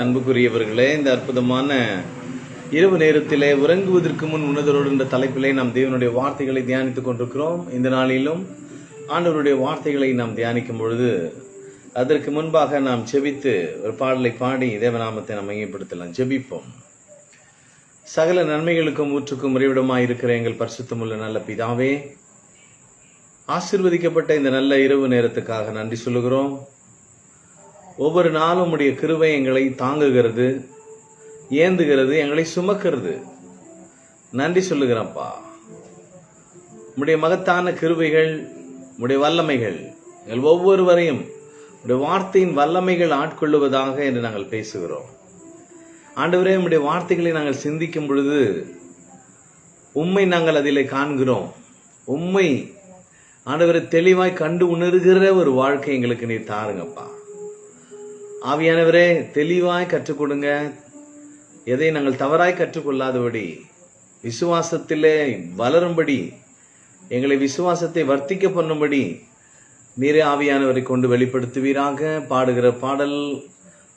அன்புக்குரியவர்களே இந்த அற்புதமான இரவு நேரத்திலே உறங்குவதற்கு முன் உணர்தலோடு என்ற தலைப்பிலே நாம் தேவனுடைய வார்த்தைகளை தியானித்துக் கொண்டிருக்கிறோம். இந்த நாளிலும் ஆண்டவருடைய வார்த்தைகளை நாம் தியானிக்கும் பொழுது அதற்கு முன்பாக நாம் செபித்து ஒரு பாடலை பாடி தேவநாமத்தை நாம் மையப்படுத்தலாம். ஜெபிப்போம் சகல நன்மைகளுக்கும் ஊற்றுக்கும் உறைவிடமாய் இருக்கிற எங்கள் பரிசுத்தமுள்ள நல்ல பிதாவே ஆசிர்வதிக்கப்பட்ட இந்த நல்ல இரவு நேரத்துக்காக நன்றி சொல்லுகிறோம். ஒவ்வொரு நாளும் உடைய கிருவை எங்களை தாங்குகிறது ஏந்துகிறது எங்களை சுமக்கிறது. நன்றி சொல்லுகிறப்பா. உடைய மகத்தான கிருவைகள் உடைய வல்லமைகள் எங்கள் ஒவ்வொருவரையும் உடைய வார்த்தையின் வல்லமைகள் ஆட்கொள்ளுவதாக என்று நாங்கள் பேசுகிறோம். ஆண்டவரே உடைய வார்த்தைகளை நாங்கள் சிந்திக்கும் பொழுது உண்மை நாங்கள் அதிலே காண்கிறோம். உண்மை ஆண்டவரை தெளிவாய் கண்டு உணர்கிற ஒரு வாழ்க்கை எங்களுக்கு நீ தாருங்கப்பா. ஆவியானவரே தெளிவாய் கற்றுக் கொடுங்க எதை நாங்கள் தவறாய் கற்றுக்கொள்ளாதபடி விசுவாசத்திலே வளரும்படி எங்களை விசுவாசத்தை வர்த்திக்க பண்ணும்படி நீரே ஆவியானவரை கொண்டு வெளிப்படுத்துவீராக. பாடுகிற பாடல்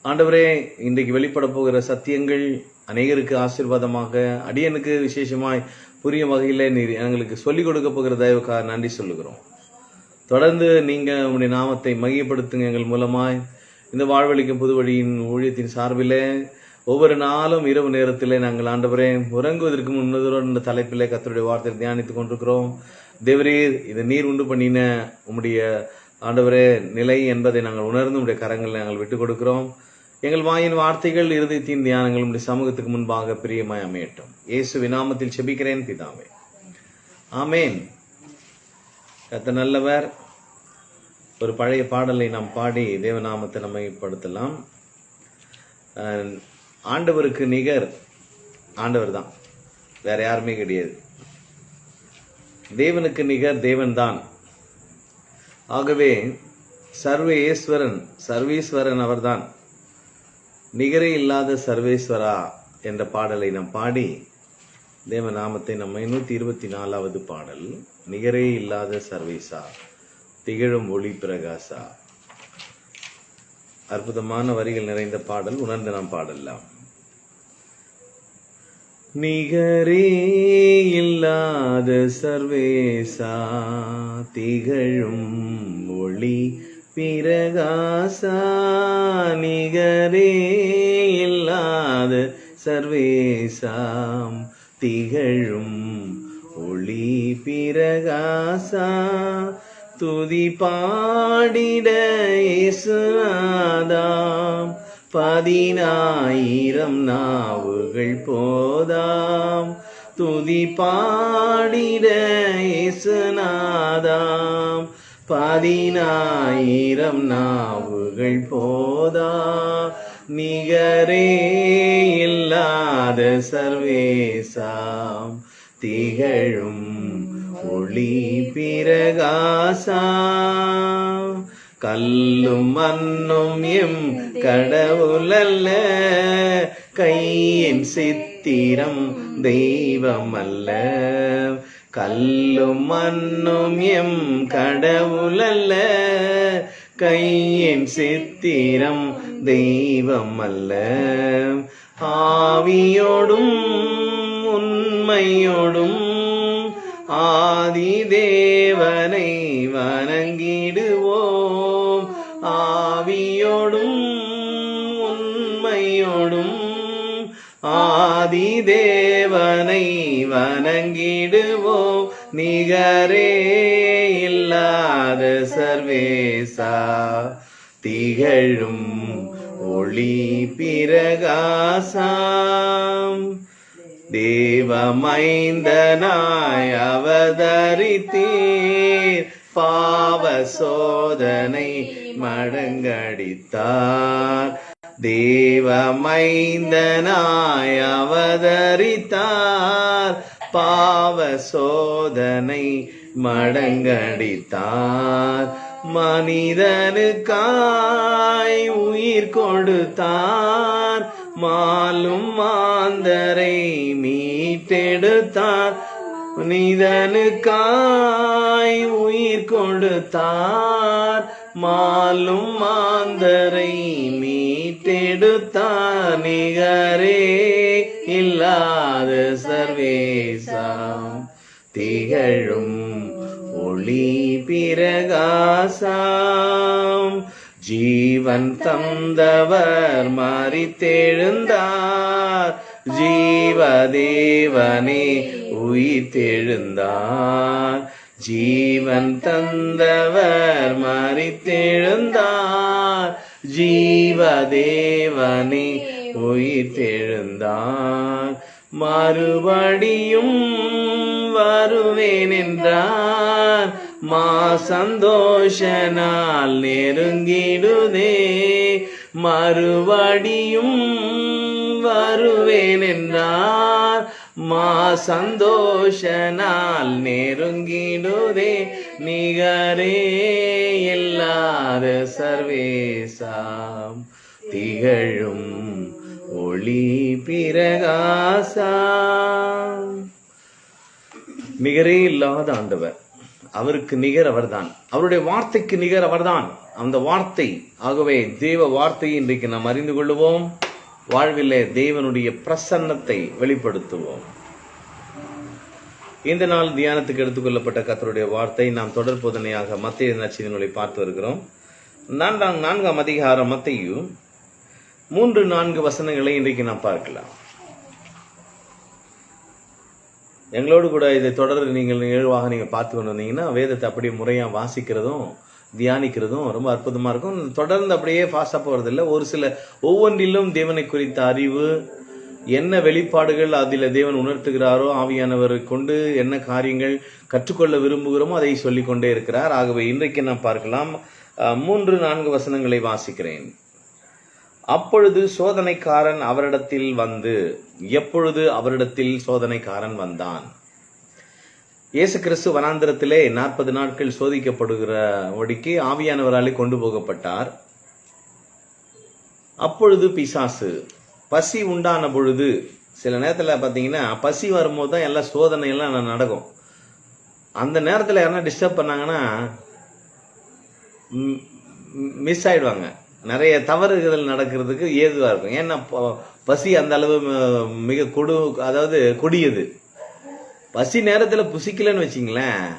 ஆண்டவரே இன்றைக்கு வெளிப்பட போகிற சத்தியங்கள் அநேகருக்கு ஆசீர்வாதமாக அடியனுக்கு விசேஷமாய் புரியும் வகையில் நீர் எங்களுக்கு சொல்லிக் கொடுக்க போகிற தயவுக்காக நன்றி சொல்லுகிறோம். தொடர்ந்து நீங்கள் உங்களுடைய நாமத்தை மையப்படுத்துங்க எங்கள் மூலமாய். இந்த வாழ்வழிக்கும் புது வழியின் ஊழியத்தின் சார்பிலே ஒவ்வொரு நாளும் இரவு நேரத்திலே நாங்கள் ஆண்டவரே உறங்குவதற்கு முன்னதுடன் இந்த தலைப்பிலே கத்தருடைய வார்த்தையை தியானித்துக் கொண்டிருக்கிறோம். தேவரீர் இது நீர் உண்டு பண்ணின உம்முடைய ஆண்டவரே நிலை என்பதை நாங்கள் உணர்ந்து உடைய கரங்களை நாங்கள் விட்டுக் கொடுக்கிறோம். எங்கள் வாயின் வார்த்தைகள் இருதயத்தின் தியானங்கள் உடைய சமூகத்துக்கு முன்பாக பிரியமாய் அமையட்டும். இயேசு விநாமத்தில் செபிக்கிறேன் பிதாவே. ஆமேன். கத்த நல்லவர். ஒரு பழைய பாடலை நாம் பாடி தேவநாமத்தை நம்மைப்படுத்தலாம் அஹ், ஆண்டவருக்கு நிகர் ஆண்டவர் தான். வேற யாருமே கிடையாது. தேவனுக்கு நிகர் தேவன்தான். ஆகவே சர்வேஸ்வரன் சர்வேஸ்வரன் அவர்தான். நிகரே இல்லாத சர்வேஸ்வரா என்ற பாடலை நாம் பாடி தேவநாமத்தை நம்ம நூற்றி இருபத்தி நாலாவது பாடல் நிகரே இல்லாத சர்வேசா திகழும் ஒளி பிரகாசா. அற்புதமான வரிகள் நிறைந்த பாடல் உணர்ந்து நாம் பாடலாம். நிகரே இல்லாத சர்வேசா திகழும் ஒளி பிரகாசா. நிகரே இல்லாத சர்வேசாம் திகழும் ஒளி பிரகாசா. துதி பாடிட இயேசுநாதாம். பதினாயிரம் நாவுகள் போதாம். துதி பாடிட இயேசுநாதாம். பதினாயிரம் நாவுகள் போதா. நிகரே இல்லாத சர்வேசாம். திகழும் ஒளி பிரகாசா கல்லும் மண்ணும் எம் கடவுளல்ல. கையின் சித்திரம் தெய்வம் அல்ல கல்லும் மண்ணும் எம் கடவுளல்ல. கையின் சித்திரம் தெய்வம் அல்ல ஆவியோடும் உண்மையோடும் ஆதி தேவனை வணங்கிடுவோம். ஆவியோடும் உண்மையோடும் ஆதி தேவனை வணங்கிடுவோம். நிகரே இல்லாத சர்வேசா திகழும் ஒளி பிரகாசம். தேவமைந்தனாய் அவதரித்தீர். பாவ சோதனை மடங்கடித்தார். தேவமைந்தனாய் அவதரித்தார். பாவ சோதனை மடங்கடித்தார். மனிதனுக்காய் உயிர் கொடுத்தார். மாலும் மாந்தரை மீட்டெடுத்தார். நிதனுக்காய் உயிர் கொடுத்தார். மாலும் மாந்தரை மீட்டெடுத்தார். நிகரே இல்லாத சர்வேசாம். திகழும் ஒளி பிரகாசாம். ஜீவன் தந்தவர் மறித்தெழுந்தார். ஜீவதேவனே உயிர்த்தெழுந்தார். ஜீவன் தந்தவர் மறித்தெழுந்தார். ஜீவதேவனே உயிர்த்தெழுந்தார். மறுபடியும் வருவேன் என்றார். மா சந்தோஷ நாள் நெருங்கிடுதே. மறுபடியும் வருவேன் என்றார் மா சந்தோஷ நாள் நெருங்கிடுதே. நிகரே எல்லாத சர்வேசாம் திகழும் ஒளி பிரகாசா நிகரே இல்லாத ஆண்டவர் அவருக்கு நிகர் அவர்தான். அவருடைய வார்த்தைக்கு நிகர் அவர்தான். அந்த வார்த்தை ஆகவே தேவ வார்த்தையை இன்றைக்கு நாம் அறிந்து கொள்ளுவோம். வாழ்விலே தேவனுடைய பிரசன்னத்தை வெளிப்படுத்துவோம். இந்த நாள் தியானத்துக்கு எடுத்துக்கொள்ளப்பட்ட கத்தருடைய வார்த்தை நாம் தொடர் போதனையாக மத்திய நச்சினங்களை பார்த்து வருகிறோம். நான்காம் நான்காம் அதிகாரம் மத்தையும் மூன்று நான்கு வசனங்களை இன்றைக்கு நாம் பார்க்கலாம். எங்களோடு கூட இதை தொடர் நீங்கள் நிகழ்வாக நீங்கள் பார்த்து கொண்டு வந்தீங்கன்னா வேதத்தை அப்படியே முறையாக வாசிக்கிறதும் தியானிக்கிறதும் ரொம்ப அற்புதமாக இருக்கும். தொடர்ந்து அப்படியே ஃபாஸ்ட்டாக போகிறதில்ல ஒரு சில ஒவ்வொன்றிலும் தேவனை குறித்த அறிவு என்ன வெளிப்பாடுகள் அதில் தேவன் உணர்த்துகிறாரோ ஆவியானவரை கொண்டு என்ன காரியங்கள் கற்றுக்கொள்ள விரும்புகிறோமோ அதை சொல்லிக்கொண்டே இருக்கிறார். ஆகவே இன்றைக்கு நாம் பார்க்கலாம். மூன்று நான்கு வசனங்களை வாசிக்கிறேன். அப்பொழுது சோதனைக்காரன் அவரிடத்தில் வந்து எப்பொழுது அவரிடத்தில் சோதனைக்காரன் வந்தான்? இயேசு கிறிஸ்து வனாந்திரத்திலே நாற்பது நாட்கள் சோதிக்கப்படுகிற ஒடிக்கு ஆவியானவராலே கொண்டு போகப்பட்டார். அப்பொழுது பிசாசு பசி உண்டான பொழுது சில நேரத்தில் பார்த்தீங்கன்னா பசி வரும்போது தான் எல்லா எல்லாம் சோதனையெல்லாம் நடக்கும். அந்த நேரத்தில் யாரா டிஸ்டர்ப் பண்ணாங்கன்னா மிஸ் ஆயிடுவாங்க. நிறைய தவறுகள் நடக்கிறதுக்கு ஏதுவாக இருக்கும். ஏன்னா பசி அந்த அளவு ம- மிக கொடு அதாவது கொடியது. பசி நேரத்தில் புசிக்கலன்னு வச்சிங்களேன்.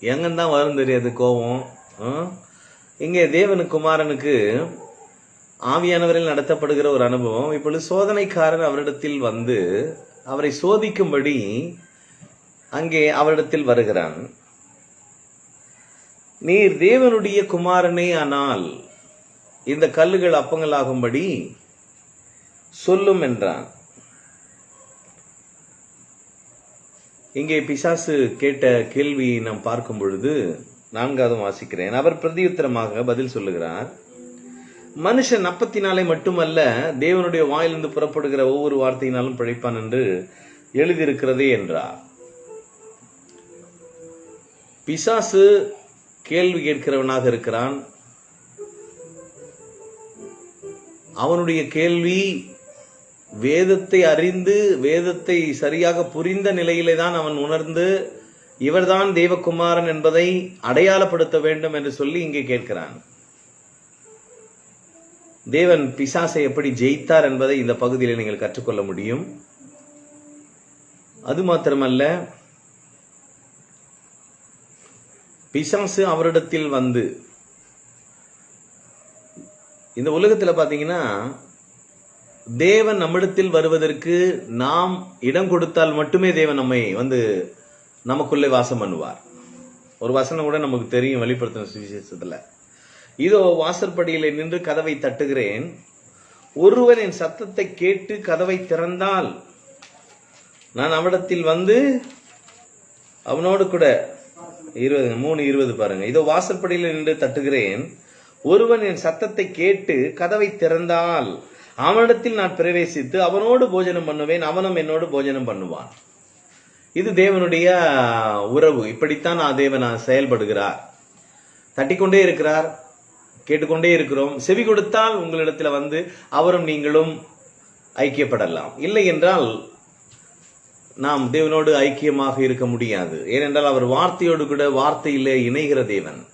எங்கன்னு வரும் தெரியாது கோபம். இங்கே தேவனு குமாரனுக்கு ஆவியானவரில் நடத்தப்படுகிற ஒரு அனுபவம். இப்பொழுது சோதனைக்காரன் அவரிடத்தில் வந்து அவரை சோதிக்கும்படி அங்கே அவரிடத்தில் வருகிறான். நீர் தேவனுடைய குமாரனே ஆனால் இந்த கல்லுகள் அப்பங்களாகும்படி சொல்லும் என்றான். இங்கே பிசாசு கேட்ட கேள்வியை நாம் பார்க்கும் பொழுது நான்காவது வாசிக்கிறேன். அவர் பிரதியுத்தரமாக பதில் சொல்லுகிறார் மனுஷன் அப்பத்தினாலே மட்டுமல்ல தேவனுடைய வாயிலிருந்து புறப்படுகிற ஒவ்வொரு வார்த்தையினாலும் பிழைப்பான் என்று எழுதியிருக்கிறதே என்றார். பிசாசு கேள்வி கேட்கிறவனாக இருக்கிறான். அவனுடைய கேள்வி வேதத்தை அறிந்து வேதத்தை சரியாக புரிந்த நிலையிலே தான் அவன் உணர்ந்து இவர்தான் தேவகுமாரன் என்பதை அடையாளப்படுத்த வேண்டும் என்று சொல்லி இங்கே கேட்கிறான். தேவன் பிசாசை எப்படி ஜெயித்தார் என்பதை இந்த பகுதியில் நீங்கள் கற்றுக்கொள்ள முடியும். அது மாத்திரமல்ல பிசாசு அவரிடத்தில் வந்து இந்த உலகத்தில் பார்த்தீங்கன்னா தேவன் நம்மிடத்தில் வருவதற்கு நாம் இடம் கொடுத்தால் மட்டுமே தேவன் நம்மை வந்து நமக்குள்ளே வாசம் பண்ணுவார். ஒரு வசனம் கூட நமக்கு தெரியும் வெளிப்படுத்தின சுவிசேஷத்தில். இதோ வாசற்படியில் நின்று கதவை தட்டுகிறேன். ஒருவன் என் சத்தத்தை கேட்டு கதவை திறந்தால் நான் அவனிடத்தில் வந்து அவனோடு கூட இருபது மூணு இருபது பாருங்க. இதோ வாசற்படியில் நின்று தட்டுகிறேன். ஒருவன் என் சத்தத்தை கேட்டு கதவை திறந்தால் அவனிடத்தில் நான் பிரவேசித்து அவனோடு போஜனம் பண்ணுவேன் அவனும் என்னோடு போஜனம் பண்ணுவான். இது தேவனுடைய உறவு. இப்படித்தான் நான் தேவன் செயல்படுகிறார். தட்டிக்கொண்டே இருக்கிறார் கேட்டுக்கொண்டே இருக்கிறோம். செவி கொடுத்தால் உங்களிடத்துல வந்து அவரும் நீங்களும் ஐக்கியப்படலாம். இல்லை என்றால் நாம் தேவனோடு ஐக்கியமாக இருக்க முடியாது. ஏனென்றால் அவர் வார்த்தையோடு கூட வார்த்தையிலே இணைகிற தேவன்.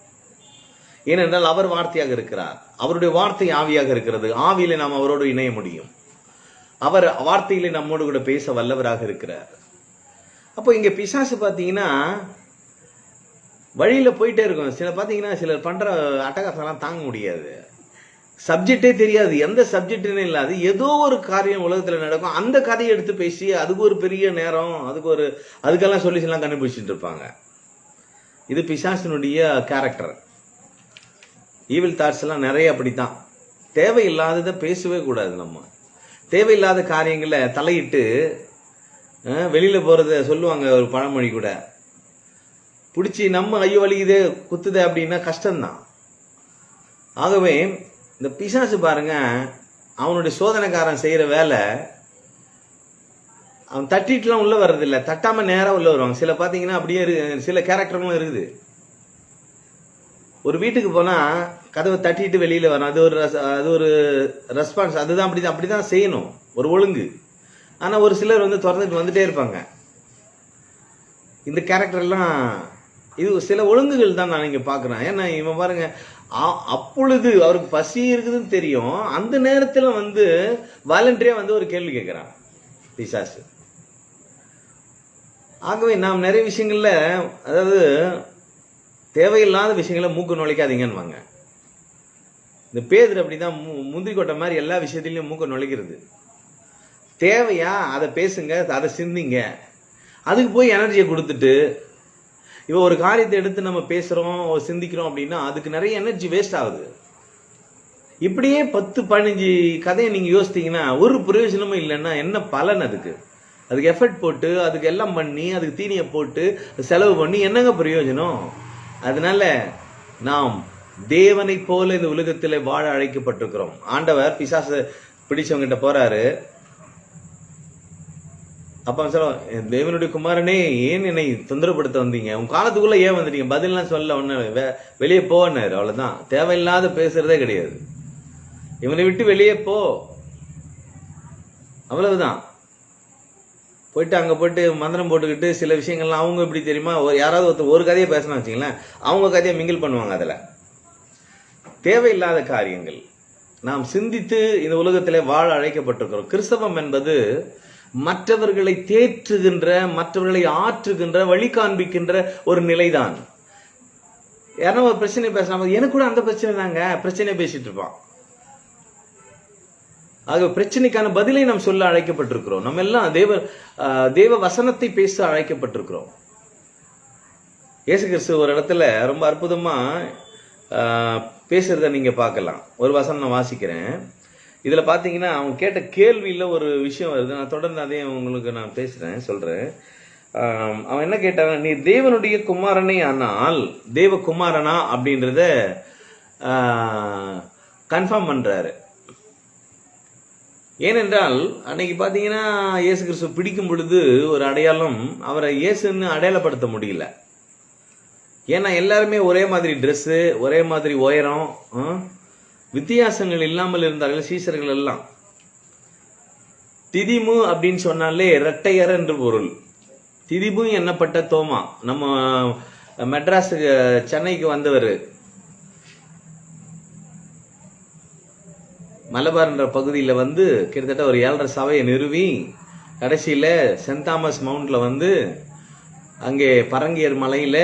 ஏனென்றால் அவர் வார்த்தையாக இருக்கிறார். அவருடைய வார்த்தை ஆவியாக இருக்கிறது. ஆவியிலே நாம் அவரோடு இணைய முடியும். அவர் வார்த்தையிலே நம்மோடு கூட பேச வல்லவராக இருக்கிறார். அப்போ இங்கே பிசாசு பார்த்தீங்கன்னா வழியில் போயிட்டே இருக்கும். சில பார்த்தீங்கன்னா சிலர் பண்ணுற அட்டகாசம்லாம் தாங்க முடியாது. சப்ஜெக்டே தெரியாது. எந்த சப்ஜெக்ட்னு இல்லாது ஏதோ ஒரு காரியம் உலகத்தில் நடக்கும். அந்த கதையை எடுத்து பேசி அதுக்கு ஒரு பெரிய நேரம் அதுக்கு ஒரு அதுக்கெல்லாம் சொல்யூஷன்லாம் கண்டுபிடிச்சிட்டு இருப்பாங்க. இது பிசாசினுடைய கேரக்டர் ஈவில் தாட்ஸ் எல்லாம் நிறைய அப்படித்தான். தேவையில்லாததை பேசவே கூடாது நம்ம. தேவையில்லாத காரியங்களை தலையிட்டு வெளியில் போகிறத சொல்லுவாங்க ஒரு பழமொழி கூட. பிடிச்சி நம்ம ஐயோ வலிக்குது குத்துது அப்படின்னா கஷ்டம்தான். ஆகவே இந்த பிசாசு பாருங்க அவனுடைய சோதனைக்காரன் செய்கிற வேலை அவன் தட்டிட்டுலாம் உள்ளே வர்றதில்ல தட்டாமல் நேராக உள்ளே வருவாங்க சில பார்த்தீங்கன்னா அப்படியே இரு- சில கேரக்டர்களும் இருக்குது. ஒரு வீட்டுக்கு போனால் கதவை தட்டிட்டு வெளியில வரணும். அது ஒரு அது ஒரு ரெஸ்பான்ஸ் அதுதான் அப்படி அப்படி தான் செய்யணும். ஒரு ஒழுங்கு. ஆனால் ஒரு சிலர் வந்து திறந்துட்டு வந்துட்டே இருப்பாங்க. இந்த கேரக்டர் எல்லாம் இது சில ஒழுங்குகள் தான் நான் இங்கே பார்க்குறேன். ஏன்னா இவன் பாருங்க அ- அப்பொழுது அவருக்கு பசி இருக்குதுன்னு தெரியும். அந்த நேரத்தில் வந்து வாலண்டரியா வந்து ஒரு கேள்வி கேட்குறான் பிசாசு. ஆகவே நாம் நிறைய விஷயங்களில் அதாவது தேவையில்லாத விஷயங்களை மூக்கு நுழைக்காதீங்கன்னுவாங்க. இந்த பேதர் அப்படிதான் மு- முந்திரி கொட்டை மாதிரி எல்லா விஷயத்திலையும் மூக்க நுழைக்கிறது. தேவையா? அதை பேசுங்க அதை சிந்திங்க. அதுக்கு போய் எனர்ஜியை கொடுத்துட்டு இப்போ ஒரு காரியத்தை எடுத்து நம்ம பேசுறோம் சிந்திக்கிறோம் அப்படின்னா அதுக்கு நிறைய எனர்ஜி வேஸ்ட் ஆகுது. இப்படியே பத்து பதினஞ்சு கதையை நீங்க யோசித்தீங்கன்னா ஒரு பிரயோஜனமும் இல்லைன்னா என்ன பலன் அதுக்கு? அதுக்கு எஃபர்ட் போட்டு அதுக்கு எல்லாம் பண்ணி அதுக்கு தீனியை போட்டு செலவு பண்ணி என்னங்க பிரயோஜனம்? அதனால நாம் தேவனை போல இந்த உலகத்தில் வாழ அழைக்கப்பட்டிருக்கிறோம். ஆண்டவர் பிசாச பிடிச்சவங்கிட்ட போறாரு. அப்ப அவன் தேவனுடைய குமாரனே ஏன் என்னை தொந்தரப்படுத்த வந்தீங்க? உன் காலத்துக்குள்ள ஏன் வந்துட்டீங்க பதிலாம் சொல்ல ஒண்ணு வெளியே போனாரு அவ்வளவுதான். தேவையில்லாத பேசுறதே கிடையாது. இவனை விட்டு வெளியே போ. அவ்வளவுதான். போயிட்டு அங்க போயிட்டு மந்திரம் போட்டுக்கிட்டு சில விஷயங்கள்லாம் அவங்க எப்படி தெரியுமா? ஒரு யாராவது ஒருத்தர் ஒரு கதையை பேசணும் வச்சுங்களேன் அவங்க கதையை மிங்கிள் பண்ணுவாங்க அதில். தேவையில்லாத காரியங்கள். நாம் சிந்தித்து இந்த உலகத்திலே வாழ அழைக்கப்பட்டிருக்கிறோம். கிறிஸ்தவம் என்பது மற்றவர்களை தேற்றுகின்ற மற்றவர்களை ஆற்றுகின்ற வழி காண்பிக்கின்ற ஒரு நிலைதான். யாரும் ஒரு பிரச்சனை பேசினா எனக்கு கூட அந்த பிரச்சனை தாங்க. பிரச்சனை பேசிட்டு இருப்பான். ஆக பிரச்சனைக்கான பதிலை நாம் சொல்ல அழைக்கப்பட்டிருக்கிறோம். நம்ம எல்லாம் தேவ ஆஹ், தேவ வசனத்தை பேச அழைக்கப்பட்டிருக்கிறோம். இயேசு கிறிஸ்து ஒரு இடத்துல ரொம்ப அற்புதமா பேசுகிறத பேசுறத நீங்க பார்க்கலாம். ஒரு வசனம் நான் வாசிக்கிறேன். இதுல பாத்தீங்கன்னா அவங்க கேட்ட கேள்வியில ஒரு விஷயம் வருது. நான் தொடர்ந்து அதே உங்களுக்கு நான் பேசுறேன் சொல்றேன். அவன் என்ன கேட்டான் நீ தேவனுடைய குமாரனே ஆனால் தேவ குமாரனா அப்படின்றத கன்ஃபார்ம் பண்றாரு. ஏனென்றால் அன்னைக்கு பார்த்தீங்கன்னா இயேசு கிறிஸ்து பிடிக்கும் பொழுது ஒரு அடையாளம் அவரை இயேசுன்னு அடையாளப்படுத்த முடியல. ஏன்னா எல்லாருமே ஒரே மாதிரி ட்ரெஸ்ஸு ஒரே மாதிரி உயரம் வித்தியாசங்கள் இல்லாமல் இருந்தார்கள் சீசர்கள் எல்லாம். திதிமு அப்படின்னு சொன்னாலே இரட்டையர் என்று பொருள். திதிமு என்னப்பட்ட தோமா? நம்ம மெட்ராஸுக்கு சென்னைக்கு வந்தவர். மலபார்ன்ற பகுதியில் வந்து கிட்டத்தட்ட ஒரு ஏழரை சபையை நிறுவி கடைசியில் சென்ட் தாமஸ் மவுண்டில் வந்து அங்கே பரங்கியர் மலையில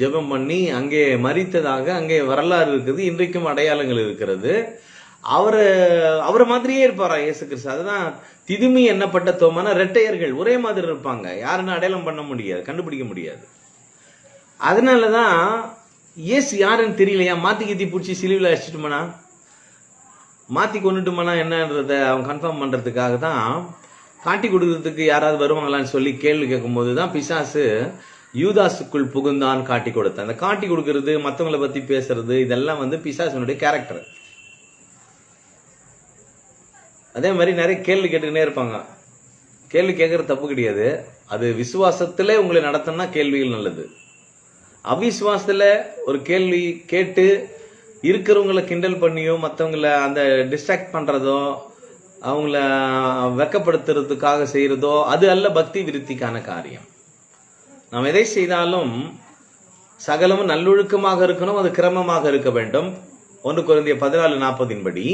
ஜெபம் பண்ணி அங்கே மறித்ததாக அங்கே வரலாறு இருக்குது இன்றைக்கும் அடையாளங்கள் இருக்கிறது. அவரை அவரை மாதிரியே இருப்பாரா இயேசு கிறிஸ்து? அதுதான் திதுமி என்னப்பட்ட தோமான ரெட்டையர்கள் ஒரே மாதிரி இருப்பாங்க. யாருன்னு அடையாளம் பண்ண முடியாது கண்டுபிடிக்க முடியாது. அதனாலதான் இயேசு யாருன்னு தெரியலையா? மாத்தி கீத்தி பிடிச்சி சிலுவில் அடிச்சிட்டுமானா மாத்தி கொண்டுட்டுமானா என்னன்றத அவன் கன்ஃபார்ம் பண்றதுக்காக தான் காட்டி கொடுக்கறதுக்கு யாராவது வருவாங்களான்னு சொல்லி கேள்வி கேட்கும்போது தான் பிசாசு யூதாஸுக்குள் புகுந்தான் காட்டி கொடுத்த அந்த காட்டி கொடுக்கறது மற்றவங்களை பத்தி பேசுறது இதெல்லாம் வந்து பிசாசனுடைய கேரக்டர் அதே மாதிரி நிறைய கேள்வி கேட்டுக்கிட்டே இருப்பாங்க. கேள்வி கேட்கறது தப்பு கிடையாது. அது விசுவாசத்திலே உங்களை நடத்தினா கேள்விகள் நல்லது. அவிசுவாசத்தில் ஒரு கேள்வி கேட்டு இருக்கிறவங்கள கிண்டல் பண்ணியோ மற்றவங்கள அந்த டிஸ்ட்ராக்ட் பண்ணுறதோ அவங்கள வெக்கப்படுத்துறதுக்காக செய்யறதோ அது அல்ல பக்தி விருத்திக்கான காரியம். நாம் எதை செய்தாலும் சகலமும் நல்லொழுக்கமாக இருக்கணும் அது கிரமமாக இருக்க வேண்டும். ஒன்று குறைந்த பதினாலு நாற்பதின் படி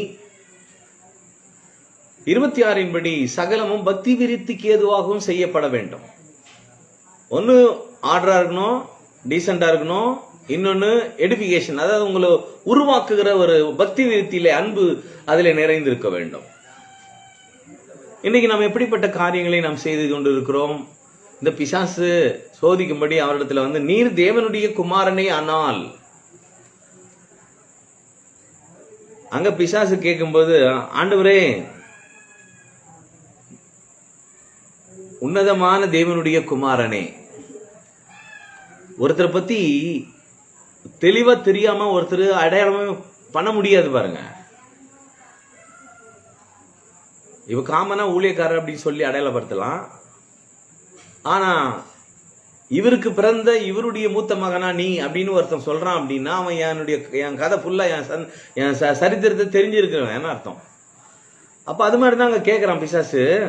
இருபத்தி ஆறின் படி சகலமும் பக்தி விருத்திக்கு ஏதுவாகவும் செய்யப்பட வேண்டும். ஒன்று ஆர்டரா இருக்கணும் டீசெண்டா இருக்கணும் இன்னொன்னு எடுபிகேஷன் அதாவது உங்களை உருவாக்குகிற ஒரு பக்தி விருத்தியில அன்பு அதில் நிறைந்திருக்க வேண்டும். இன்னைக்கு நாம் எப்படிப்பட்ட காரியங்களை நாம் செய்து கொண்டு இருக்கிறோம் இந்த பிசாசு சோதிக்கும்படி அவரிடத்துல வந்து நீர் தேவனுடைய குமாரனே ஆனால். அங்க பிசாசு கேட்கும்போது ஆண்டவரே உன்னதமான தேவனுடைய குமாரனே. ஒருத்தரை பத்தி தெளிவா தெரியாம ஒருத்தர் அடையாளமே பண்ண முடியாது பாருங்க. இவ காமனா ஊழியக்காரர் அப்படின்னு சொல்லி அடையாளப்படுத்தலாம். ஆனா இவருக்கு பிறந்த இவருடைய மூத்த மகனா நீ அப்படின்னு ஒருத்தன் சொல்றான் அப்படின்னா அவன் என்னுடைய என் கதை ஃபுல்லா என் சன் என் ச- சரித்திரத்தை தெரிஞ்சிருக்கிறவன் என்ன அர்த்தம்? அப்ப அது மாதிரி தான் அங்க கேட்குறான் பிசாசு.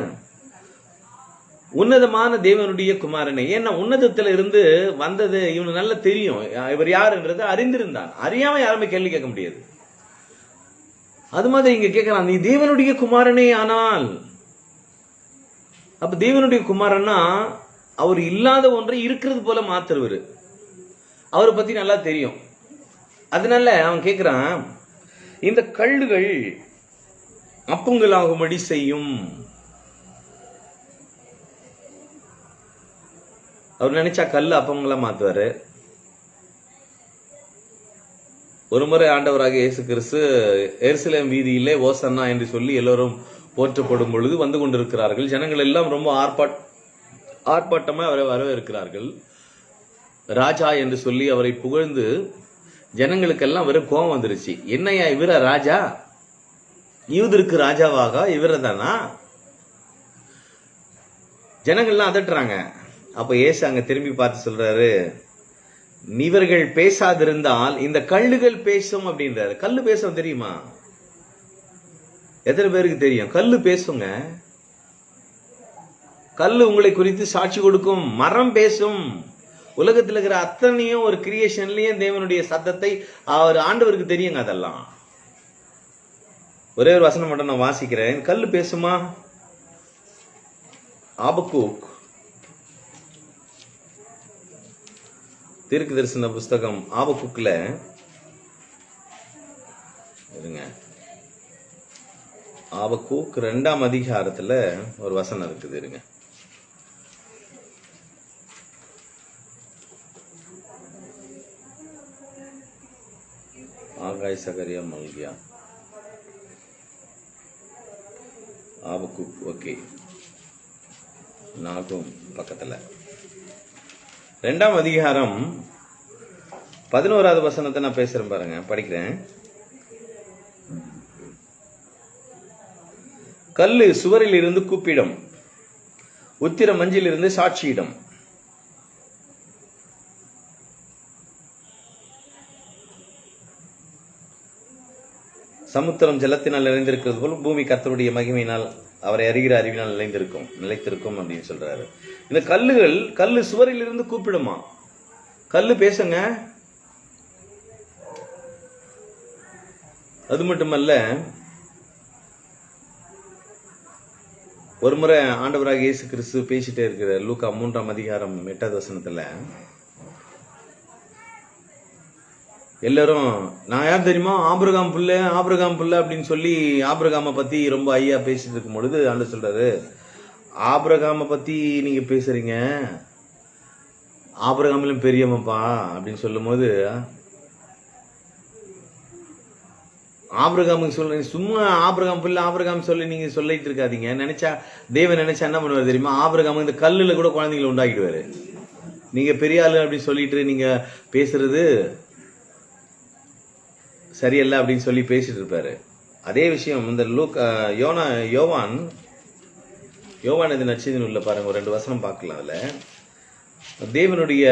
உன்னதமான தேவனுடைய குமாரனை ஏன்னா உன்னதத்துல இருந்து வந்தது இவனுக்கு நல்லா தெரியும். இவர் யாருன்றது அறிந்திருந்தான். அறியாம யாருமே கேள்வி கேட்க முடியாது. அது மாதிரி இங்க கேட்கலாம் நீ தேவனுடைய குமாரனே ஆனால். அப்ப தேவனுடைய குமாரன்னா அவர் இல்லாத ஒன்றை இருக்கிறது போல மாத்துருவர் அவரை பத்தி நல்லா தெரியும். அதனால அவன் கேட்கிறான் இந்த கல்லுகள் அப்பங்களாகும்படி செய்யும். அவர் நினைச்சா கல் அப்பங்களா மாத்துவாரு. ஒரு முறை ஆண்டவராக இயேசு கிறிஸ்து எருசலேம் வீதியிலே ஓசன்னா என்று சொல்லி எல்லோரும் போற்றப்படும் பொழுது வந்து கொண்டிருக்கிறார்கள். ஜனங்கள் எல்லாம் ரொம்ப ஆர்ப்பாட் ஆர்ப்பாட்டமாக அவரை வரவேற்கிறார்கள். ராஜா என்று சொல்லி அவரை புகழ்ந்து ஜனங்களுக்கெல்லாம் வெறும் கோபம் வந்துருச்சு. என்னையா இவர ராஜா? யூதருக்கு ராஜாவாக? இவர தானா ஜனங்கள்லாம் அதட்டுறாங்க. அப்ப ஏசு அங்க திரும்பி பார்த்து சொல்றாரு இவர்கள் பேசாதிருந்தால் இந்த கல்லுகள் பேசும் அப்படின்றாரு. கல்லு பேசும் தெரியுமா? எத்தனை பேருக்கு தெரியும்? கல்லு பேசுங்க. கல்லு உங்களை குறித்து சாட்சி கொடுக்கும். மரம் பேசும். உலகத்தில் இருக்கிற அத்தனையும் ஒரு கிரியேஷன்லயும் தேவனுடைய சத்தத்தை அவர் ஆண்டவருக்கு தெரியுங்க அதெல்லாம். ஒரே ஒரு வசனம் மட்டும் நான் வாசிக்கிறேன். கல் பேசுமா? ஆபக்கூக். தீர்க்க தரிசன புஸ்தகம் ஆபக்குக்ல இருங்க. ஆபக்கூக் ரெண்டாம் அதிகாரத்துல ஒரு வசனம் இருக்குது இருங்க. ஆகாய் சகரியா மல்கியா. ஆபக்கூக் ஓகே. நாகும் பக்கத்துல. ரெண்டாம் அதிகாரம் பதினோராவது வசனத்தை நான் பேசுறேன் பாருங்க. படிக்கிறேன். கல்லு சுவரில் இருந்து கூப்பிடும். உத்திர மஞ்சில் இருந்து சாட்சியிடம். சமுத்திரம் ஜலத்தினால் நிறைந்திருக்கிறது போல் பூமி கர்த்தருடைய மகிமையினால் அவரை அறிகிற அறிவினால் நிலைந்திருக்கும் நிலைத்திருக்கும் அப்படின்னு சொல்றாரு. இந்த கல்லுகள் கல்லு சுவரில் இருந்து கூப்பிடுமா? கல்லு பேசுங்க. அது மட்டுமல்ல ஒரு முறை ஆண்டவராக இயேசு கிறிஸ்து பேசிட்டே இருக்கிற லூக்கா மூன்றாம் அதிகாரம் எட்டாவது வசனத்துல. எல்லாரும் நான் யார் தெரியுமா? ஆபிரகாம் புள்ள ஆபிரகாம் புள்ள அப்படின்னு சொல்லி ஆபிரகாம பத்தி ரொம்ப ஐயா பேசிட்டு இருக்கும் பொழுது ஆண்டு சொல்றாரு. ஆபிரகாம பத்தி நீங்க பேசுறீங்க. ஆபிரகாமிலும் பெரியவன்ப்பா அப்படின்னு சொல்லும்போது ஆபிரகாமுக்கு சொல்ல சும்மா ஆபிரகாம் புள்ள ஆபிரகாம் சொல்லி நீங்க சொல்லிட்டு இருக்காதீங்க. நினைச்சா தேவன் நினைச்சா என்ன பண்ணுவார் தெரியுமா? ஆபிரகாம் இந்த கல்லுல கூட குழந்தைங்களை உண்டாக்கிடுவாரு. நீங்க பெரிய ஆளு அப்படின்னு சொல்லிட்டு நீங்க பேசுறது சரியில்லை அப்படின்னு சொல்லி பேசிட்டு இருப்பாரு. அதே விஷயம் இந்த லூக் யோனா யோவான் யோவான் இது நட்சத்திரம் உள்ள பாருங்க ஒரு ரெண்டு வசனம் பார்க்கலாம் அதில். தேவனுடைய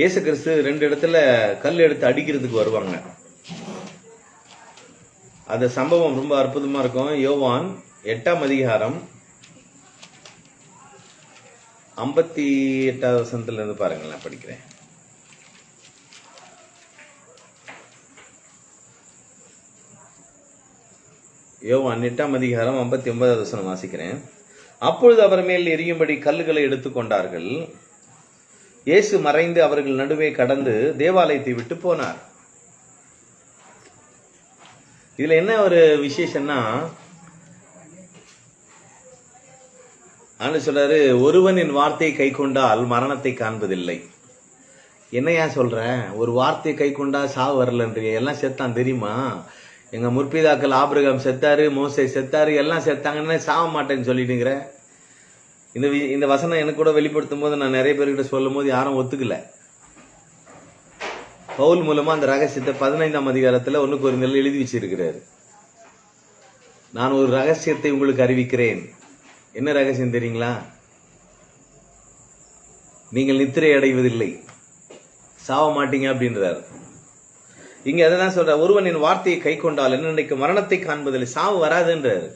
இயேசு கிறிஸ்து ரெண்டு இடத்துல கல் எடுத்து அடிக்கிறதுக்கு வருவாங்க. அந்த சம்பவம் ரொம்ப அற்புதமா இருக்கும். யோவான் எட்டாம் அதிகாரம் ஐம்பத்தி எட்டாவது வசனத்துல இருந்து பாருங்கள் நான் படிக்கிறேன். யோவான் எட்டாம் அதிகாரம் ஐம்பத்தி ஒன்பதாவது வசனம் வாசிக்கிறேன். அப்பொழுது அவர் மேல் எரியும்படி கல்லுகளை எடுத்துக்கொண்டார்கள் இயேசு மறைந்து அவர்கள் நடுவே கடந்து தேவாலயத்தை விட்டு போனார். இதுல என்ன ஒரு விசேஷம்னா ஆண்டு சொல்றாரு ஒருவன் என் வார்த்தையை கை கொண்டால் மரணத்தை காண்பதில்லை. என்னையா சொல்ற ஒரு வார்த்தையை கை கொண்டா சாவு வரலன்றிய? எல்லாம் செத்தான் தெரியுமா? எங்கள் முற்பிதாக்கள் ஆபிரகாம் செத்தாரு மோசை செத்தாரு எல்லாம் செத்தாங்கன்னு சாவ மாட்டேன்னு சொல்லிட்டுங்கிறேன் இந்த வி- இந்த வசனம் எனக்கு கூட வெளிப்படுத்தும் போது நான் நிறைய பேர்கிட்ட சொல்லும் போது யாரும் ஒத்துக்கல. பவுல் மூலமா அந்த ரகசியத்தை பதினைந்தாம் அதிகாரத்தில் ஒன்றுக்கு ஒரு எழுதி வச்சிருக்கிறாரு. நான் ஒரு ரகசியத்தை உங்களுக்கு அறிவிக்கிறேன். என்ன ரகசியம் தெரியுங்களா? நீங்கள் நித்திரை அடைவதில்லை. சாவ மாட்டீங்க அப்படின்றார். இங்க அதான் சொல்ற? ஒருவனின் வார்த்தையை கை கொண்டால் இன்னைக்கு மரணத்தை காண்பதில் சாவு வராதுன்றாரு.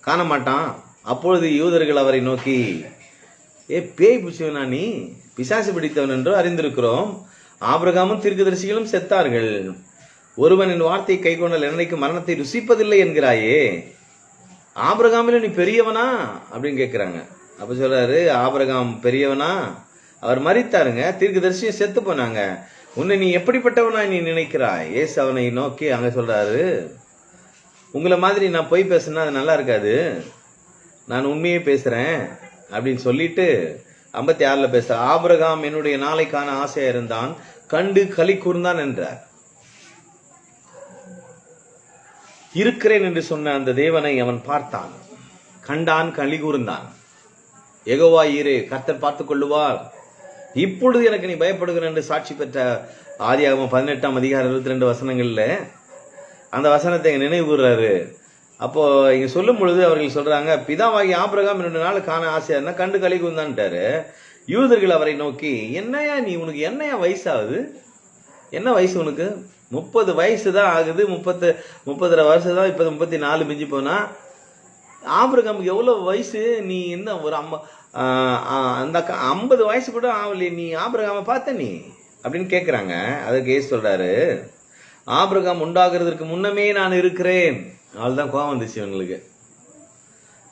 காண மாட்டான். அப்பொழுது யூதர்கள் அவரை நோக்கி ஏ பேய் பிடிச்சவனா நீ? பிசாசு பிடித்தவன் என்று அறிந்திருக்கிறோம். ஆபிரகாமும் தீர்க்கதரிசிகளும் செத்தார்கள். ஒருவனின் வார்த்தையை கை கொண்டால் என்னைக்கு மரணத்தை ருசிப்பதில்லை என்கிறாயே. ஆபிரகாமில் நீ பெரியவனா? அப்படின்னு கேட்குறாங்க அப்ப சொல்றாரு ஆபிரகாம் பெரியவனா? அவர் மறித்தாருங்க. தீர்க்கதரிசியும் செத்து போனாங்க. உன்னை நீ எப்படிப்பட்டவனா நீ நினைக்கிறாய்? ஏசு அவனை நோக்கி அங்க சொல்றாரு உங்களை மாதிரி நான் போய் பேசுனா அது நல்லா இருக்காது. நான் உண்மையே பேசுறேன். அப்படின்னு சொல்லிட்டு ஐம்பத்தி ஆறுல பேச ஆபிரகாம் என்னுடைய நாளைக்கான ஆசையா இருந்தான் கண்டு களி கூர்ந்தான் என்றார். இருக்கிறேன் என்று சொன்ன அந்த தேவனை அவன் பார்த்தான். கண்டான் களி கூர்ந்தான். எகோவா ஈரே கர்த்தர் பார்த்துக் கொள்ளுவார் இப்பொழுது எனக்கு நீ பயப்படுகிற என்று சாட்சி பெற்ற ஆதியாகமம் பதினெட்டாம் அதிகாரம் இருபத்தி ரெண்டு வசனங்கள்ல அந்த வசனத்தை இங்க நினைவு கூறுறாரு. அப்போ இங்க சொல்லும் பொழுது அவர்கள் சொல்றாங்க பிதாவாகி ஆபிரகாம் ரெண்டு நாள் காண ஆசையா இருந்தா கண்டு களி குந்தான்ட்டாரு யூதர்கள் அவரை நோக்கி என்னையா நீ உனக்கு என்னையா வயசாகுது? என்ன வயசு உனக்கு? முப்பது வயசு தான் ஆகுது முப்பத்து முப்பத்தரை வருஷம் தான் இப்போ முப்பத்தி நாலு மிஞ்சி போனா ஆபிரகாமுக்கு எவ்வளவு வயசு? நீ என்ன ஒரு அம்மா அந்த அக்கா ஐம்பது வயசு கூட ஆகலையே நீ ஆபிரகாம பார்த்த நீ? அப்படின்னு கேட்குறாங்க அதுக்கு ஏசு சொல்கிறாரு ஆபிரகாம் உண்டாகிறதுக்கு முன்னமே நான் இருக்கிறேன். அவள்தான் கோவம் வந்துச்சு இவங்களுக்கு.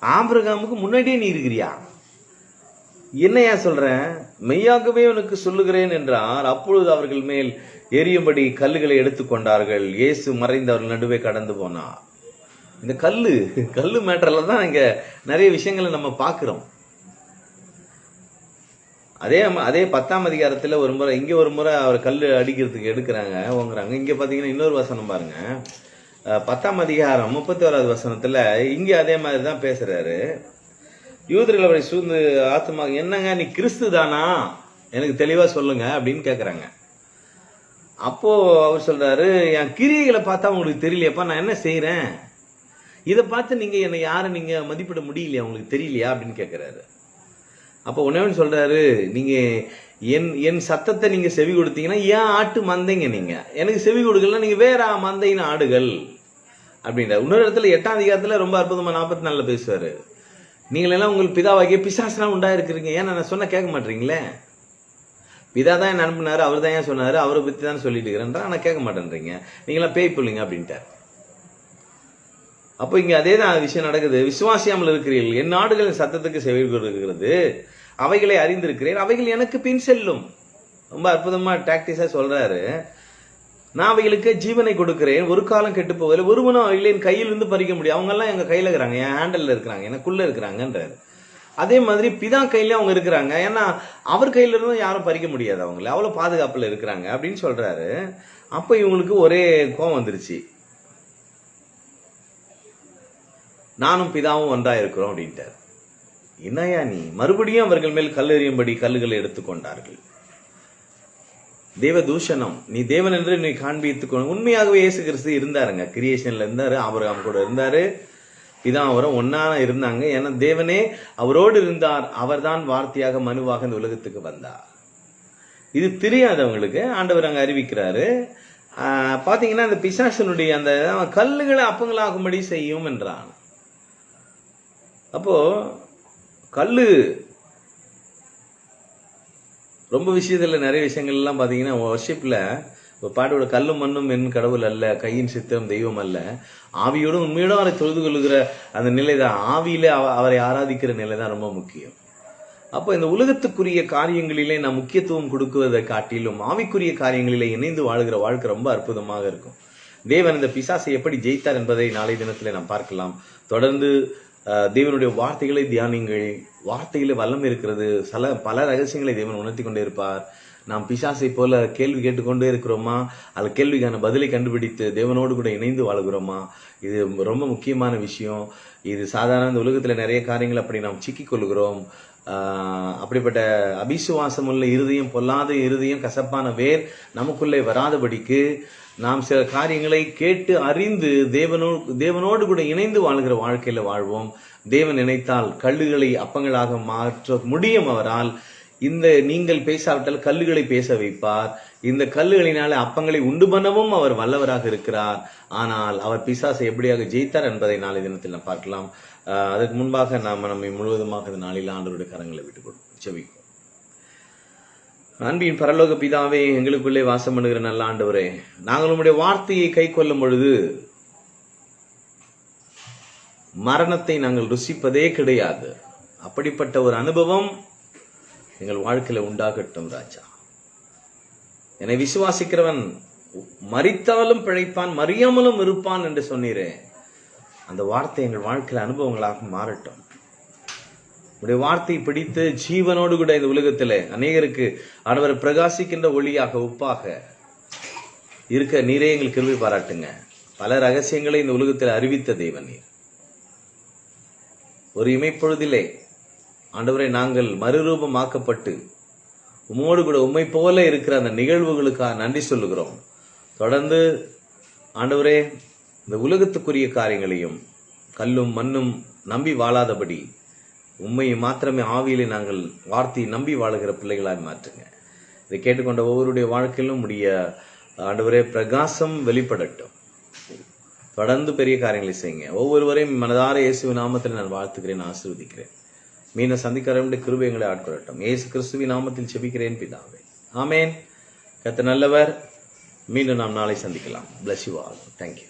ஆபிரகாமுக்கு முன்னாடியே நீ இருக்கிறியா? என்னையா சொல்கிறேன் மெய்யாகவே உனக்கு சொல்லுகிறேன் என்றார் அப்பொழுது அவர்கள் மேல் எரியும்படி கல்லுகளை எடுத்துக்கொண்டார்கள் இயேசு மறைந்து அவர்கள் நடுவே கடந்து போனார். இந்த கல் கல் மேட்டரில் தான் இங்கே நிறைய விஷயங்களை நம்ம பார்க்குறோம். அதே அதே பத்தாம் அதிகாரத்தில் ஒரு முறை இங்கே ஒரு முறை அவர் கல் அடிக்கிறதுக்கு எடுக்கிறாங்க ஓங்குறாங்க. இங்கே பார்த்தீங்கன்னா இன்னொரு வசனம் பாருங்க. பத்தாம் அதிகாரம் முப்பத்தி ஓராவது வசனத்தில் இங்கே அதே மாதிரி தான் பேசுறாரு. யூதர்கள் அவரை சூழ்ந்து ஆத்மா என்னங்க நீ கிறிஸ்து தானா? எனக்கு தெளிவாக சொல்லுங்க அப்படின்னு கேட்குறாங்க அப்போ அவர் சொல்றாரு என் கிரியைகளை பார்த்தா உங்களுக்கு தெரியலையப்பா நான் என்ன செய்கிறேன் இதை பார்த்து நீங்கள் என்னை யாரை நீங்கள் மதிப்பிட முடியலையா? உங்களுக்கு தெரியலையா? அப்படின்னு கேட்குறாரு அப்போ உணவன் சொல்றாரு நீங்க என் என் சத்தத்தை நீங்க செவி கொடுத்தீங்கன்னா ஏன் ஆட்டு மந்தைங்க நீங்க? எனக்கு செவி கொடுக்கலாம் நீங்க வேற மந்தையின் ஆடுகள் அப்படின்ற இன்னொரு இடத்துல எட்டாம் அதிகாரத்துல ரொம்ப அற்புதமா நாற்பத்தி நாலுல பேசுவாரு. நீங்கள் எல்லாம் உங்கள் பிதாவாகிய பிசாசுனா உண்டா இருக்கிறீங்க ஏன் நான் சொன்ன கேட்க மாட்டீங்களே? பிதா தான் என்ன அனுப்புனாரு அவர் தான் ஏன் சொன்னாரு? அவரை பத்தி தான் சொல்லிட்டு இருக்கிறேன். ஆனா கேட்க மாட்டேன்றீங்க. நீங்களாம் பேய் பிள்ளைங்க அப்படின்ட்டார். அப்போ இங்க அதே தான் விஷயம் நடக்குது. விசுவாசியாமல் இருக்கிறீர்கள். என் நாடுகளின் சத்தத்துக்கு செவி கொடுக்கிறது. அவைகளை அறிந்திருக்கிறேன். அவைகள் எனக்கு பின் செல்லும். ரொம்ப அற்புதமா டாக்டிஸா சொல்றாரு. நான் அவைகளுக்கு ஜீவனை கொடுக்கிறேன். ஒரு காலம் கெட்டு போவதில்லை ஒருவனும் அவைகளை என் கையில் இருந்து பறிக்க முடியும் அவங்க எல்லாம் எங்க கையில இருக்கிறாங்க. என் ஹேண்டல்ல இருக்கிறாங்க. எனக்குள்ள இருக்கிறாங்கன்றாரு. அதே மாதிரி பிதா கையில அவங்க இருக்கிறாங்க. ஏன்னா அவர் கையில இருந்தும் யாரும் பறிக்க முடியாது அவங்கள. அவ்வளவு பாதுகாப்புல இருக்கிறாங்க அப்படின்னு சொல்றாரு. அப்ப இவங்களுக்கு ஒரே கோபம் வந்துருச்சு. நானும் பிதாவும் ஒன்றா இருக்கிறோம் அப்படின்ட்டார். என்னையா நீ? மறுபடியும் அவர்கள் மேல் கல்லெறியும்படி கல்லுகளை எடுத்துக்கொண்டார்கள். தேவ தூஷணம் நீ தேவன் என்று நீ காண்பித்துக்கொண்டு உண்மையாகவே இயேசு கிறிஸ்து இருந்தாருங்க. கிரியேஷன்ல இருந்தாரு ஆபிரகாம் கூட இருந்தாரு. இதான் அவரும் ஒன்னா இருந்தாங்க. ஏன்னா தேவனே அவரோடு இருந்தார். அவர்தான் வார்த்தையாக மனுவாக இந்த உலகத்துக்கு வந்தார். இது தெரியாதவங்களுக்கு ஆண்டவர் அங்க அறிவிக்கிறாரு. ஆஹ் பாத்தீங்கன்னா இந்த பிசாசனுடைய அந்த கல்லுகளை அப்பங்களாகும்படி செய்யும் என்றான். அப்போ கல் ரொம்ப விஷயத்துல நிறைய விஷயங்கள்லாம் பார்த்தீங்கன்னா ஒர்ஷிப்பில் இப்போ பாட்டோட கல்லும் மண்ணும் என் கடவுள் அல்ல கையின் சித்திரம் தெய்வம் அல்ல. ஆவியோடும் உண்மையோடும் அவரை தொழுது கொள்ளுகிற அந்த நிலை தான் ஆவியில் அவ- அவரை ஆராதிக்கிற நிலை தான் ரொம்ப முக்கியம். அப்போ இந்த உலகத்துக்குரிய காரியங்களிலே நான் முக்கியத்துவம் கொடுக்குவதை காட்டிலும் ஆவிக்குரிய காரியங்களிலே இணைந்து வாழ்கிற வாழ்க்கை ரொம்ப அற்புதமாக இருக்கும். தேவன் இந்த பிசாசை எப்படி ஜெயித்தார் என்பதை நாளை தினத்தில் நாம் பார்க்கலாம். தொடர்ந்து தேவனுடைய வார்த்தைகளை தியானிங்கள் வார்த்தையில வல்லம் இருக்கிறது. சில பல ரகசியங்களை தேவன் உணர்த்தி கொண்டே இருப்பார். நாம் பிசாசை போல கேள்வி கேட்டுக்கொண்டே இருக்கிறோமா? அல்ல கேள்விக்கான பதிலை கண்டுபிடித்து தேவனோடு கூட இணைந்து வாழ்கிறோமா? இது ரொம்ப முக்கியமான விஷயம். இது சாதாரண இந்த உலகத்தில் நிறைய காரியங்கள் அப்படி நாம் சிக்கிக் கொள்கிறோம். அப்படிப்பட்ட அபிசுவாசம் உள்ள இருதயம் பொல்லாத இருதயம் கசப்பான வேர் நமக்குள்ளே வராதபடிக்கு நாம் சில காரியங்களை கேட்டு அறிந்து தேவனோ தேவனோடு கூட இணைந்து வாழ்கிற வாழ்க்கையில வாழ்வோம். தேவன் நினைத்தால் கல்லுகளை அப்பங்களாக மாற்ற முடியும் அவரால். இந்த நீங்கள் பேசாவிட்டால் கல்லுகளை பேச வைப்பார். இந்த கல்லுகளினால அப்பங்களை உண்டு பண்ணவும் அவர் வல்லவராக இருக்கிறார். ஆனால் அவர் பிசாசை எப்படியாக ஜெயித்தார் என்பதை நாளை தினத்தில் நாம் பார்க்கலாம். அதற்கு முன்பாக நாம் நம்மை முழுவதுமாக இந்த நாளில் ஆண்டவருடைய கரங்களை விட்டுக் கொடுப்போம் செவிக்கும் அன்பின் பரலோக பிதாவே எங்களுக்குள்ளே வாசம் பண்ணுகிற நல்ல ஆண்டவரே நாங்கள் உங்களுடைய வார்த்தையை கை கொள்ளும் பொழுது மரணத்தை நாங்கள் ருசிப்பதே கிடையாது. அப்படிப்பட்ட ஒரு அனுபவம் எங்கள் வாழ்க்கையில உண்டாகட்டும் ராஜா. என்னை விசுவாசிக்கிறவன் மறித்தாலும் பிழைப்பான் மறியாமலும் இருப்பான் என்று சொன்னீரே அந்த வார்த்தை எங்கள் வாழ்க்கையில அனுபவங்களாக மாறட்டும். உடைய வார்த்தை பிடித்து ஜீவனோடு கூட இந்த உலகத்திலே அநேகருக்கு ஆண்டவர் பிரகாசிக்கின்ற ஒளியாக உப்பாக இருக்க நீரே எங்கள் கிருவி பாராட்டுங்க. பல ரகசியங்களை இந்த உலகத்தில் அறிவித்த தேவன் நீர். ஒரு இமைப்பொழுதிலே ஆண்டவரை நாங்கள் மறுரூபமாக்கப்பட்டு உம்மோடு கூட உண்மை போல இருக்கிற அந்த நிகழ்வுகளுக்காக நன்றி சொல்லுகிறோம். தொடர்ந்து ஆண்டவரே இந்த உலகத்துக்குரிய காரியங்களையும் கல்லும் மண்ணும் நம்பி வாழாதபடி உண்மையை மாத்திரமே ஆவியிலே நாங்கள் வார்த்தையை நம்பி வாழுகிற பிள்ளைகளாய் மாற்றுங்க. இதை கேட்டுக்கொண்ட ஒவ்வொருடைய வாழ்க்கையிலும் உடைய ஆண்டவரே பிரகாசம் வெளிப்படட்டும். தொடர்ந்து பெரிய காரியங்களை செய்யுங்க. ஒவ்வொருவரையும் மனதார இயேசு நாமத்தில் நான் வாழ்த்துக்கிறேன் ஆசிர்வதிக்கிறேன். மீன சந்திக்கிறவனுடைய கிருபை எங்களை ஆட்கொள்ளட்டும். இயேசு கிறிஸ்துவி நாமத்தில் செபிக்கிறேன் பிதாவே. ஆமேன். கத்த நல்லவர். மீண்டும் நாம் நாளை சந்திக்கலாம். Bless you all thank you